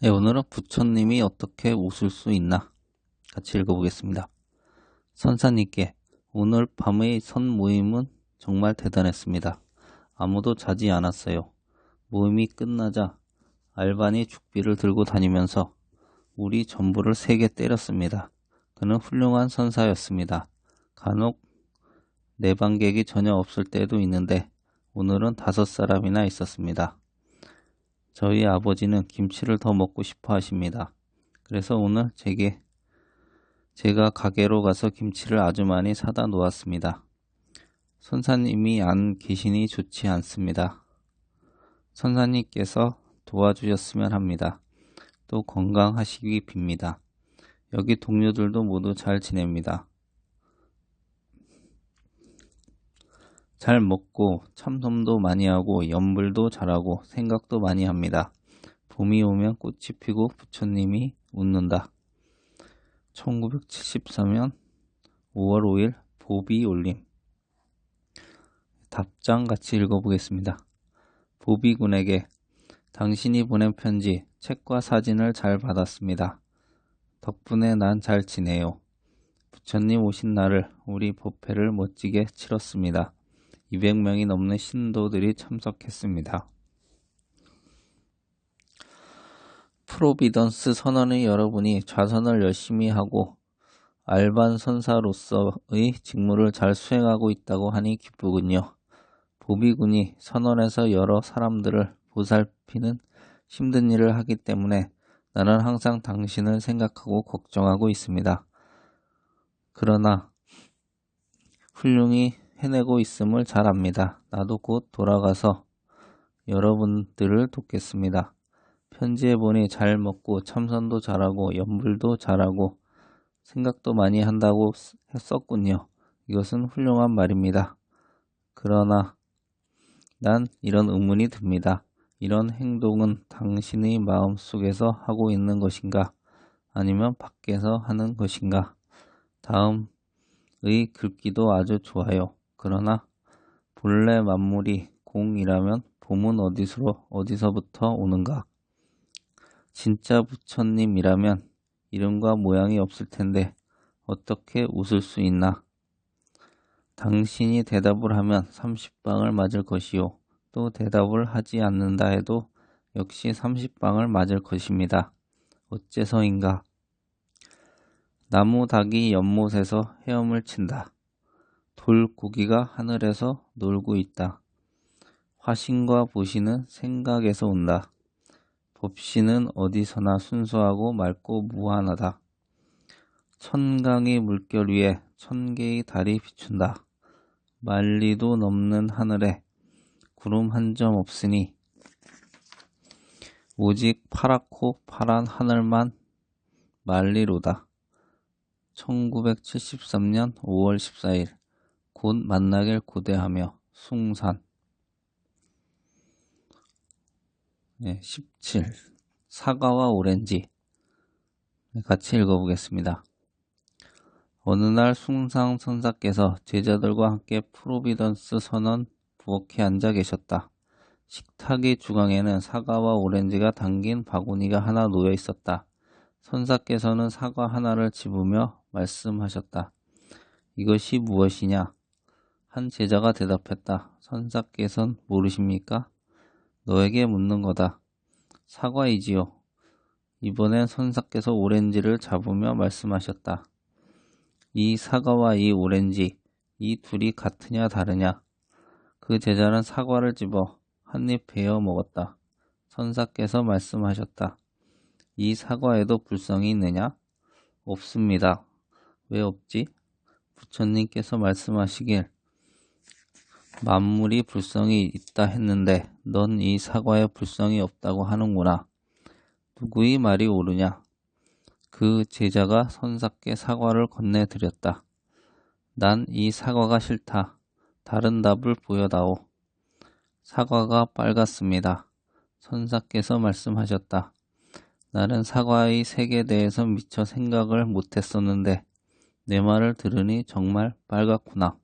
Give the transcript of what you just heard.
네, 오늘은 부처님이 어떻게 웃을 수 있나 같이 읽어보겠습니다. 선사님께 오늘 밤의 선 모임은 정말 대단했습니다. 아무도 자지 않았어요. 모임이 끝나자 알반이 죽비를 들고 다니면서 우리 전부를 세게 때렸습니다. 그는 훌륭한 선사였습니다. 간혹 내방객이 전혀 없을 때도 있는데 오늘은 다섯 사람이나 있었습니다. 저희 아버지는 김치를 더 먹고 싶어 하십니다. 그래서 오늘 제게 제가 가게로 가서 김치를 아주 많이 사다 놓았습니다. 선사님이 안 계시니 좋지 않습니다. 선사님께서 도와주셨으면 합니다. 또 건강하시기 빕니다. 여기 동료들도 모두 잘 지냅니다. 잘 먹고 참돔도 많이 하고 연불도 잘하고 생각도 많이 합니다. 봄이 오면 꽃이 피고 부처님이 웃는다. 1974년 5월 5일 보비 올림 답장 같이 읽어보겠습니다. 보비 군에게 당신이 보낸 편지, 책과 사진을 잘 받았습니다. 덕분에 난 잘 지내요. 부처님 오신 날을 우리 법회를 멋지게 치렀습니다. 200명이 넘는 신도들이 참석했습니다. 프로비던스 선언의 여러분이 좌선을 열심히 하고 알반 선사로서의 직무를 잘 수행하고 있다고 하니 기쁘군요. 보비군이 선언에서 여러 사람들을 보살피는 힘든 일을 하기 때문에 나는 항상 당신을 생각하고 걱정하고 있습니다. 그러나 훌륭히 해내고 있음을 잘 압니다. 나도 곧 돌아가서 여러분들을 돕겠습니다. 편지에 보니 잘 먹고 참선도 잘하고 연불도 잘하고 생각도 많이 한다고 했었군요. 이것은 훌륭한 말입니다. 그러나 난 이런 의문이 듭니다. 이런 행동은 당신의 마음 속에서 하고 있는 것인가? 아니면 밖에서 하는 것인가? 다음의 글귀도 아주 좋아요. 그러나 본래 만물이 공이라면 봄은 어디서 어디서부터 오는가? 진짜 부처님이라면 이름과 모양이 없을 텐데 어떻게 웃을 수 있나? 당신이 대답을 하면 30방을 맞을 것이요. 또 대답을 하지 않는다 해도 역시 30방을 맞을 것입니다. 어째서인가? 나무 닭이 연못에서 헤엄을 친다. 돌고기가 하늘에서 놀고 있다. 화신과 보시는 생각에서 온다. 법신은 어디서나 순수하고 맑고 무한하다. 천강의 물결 위에 천 개의 달이 비춘다. 만리도 넘는 하늘에 구름 한 점 없으니 오직 파랗고 파란 하늘만 말리로다. 1973년 5월 14일 곧 만나길 고대하며 숭산 네, 17 사과와 오렌지 네, 같이 읽어보겠습니다. 어느 날 숭상 선사께서 제자들과 함께 프로비던스 선언 부엌에 앉아 계셨다. 식탁의 중앙에는 사과와 오렌지가 담긴 바구니가 하나 놓여 있었다. 선사께서는 사과 하나를 집으며 말씀하셨다. 이것이 무엇이냐? 한 제자가 대답했다. 선사께선 모르십니까? 너에게 묻는 거다. 사과이지요. 이번엔 선사께서 오렌지를 잡으며 말씀하셨다. 이 사과와 이 오렌지, 이 둘이 같으냐 다르냐? 그 제자는 사과를 집어 한 입 베어 먹었다. 선사께서 말씀하셨다. 이 사과에도 불성이 있느냐? 없습니다. 왜 없지? 부처님께서 말씀하시길 만물이 불성이 있다 했는데 넌 이 사과에 불성이 없다고 하는구나. 누구의 말이 옳으냐? 그 제자가 선사께 사과를 건네드렸다. 난 이 사과가 싫다. 다른 답을 보여다오. 사과가 빨갛습니다. 선사께서 말씀하셨다. 나는 사과의 색에 대해서 미처 생각을 못했었는데 내 말을 들으니 정말 빨갛구나.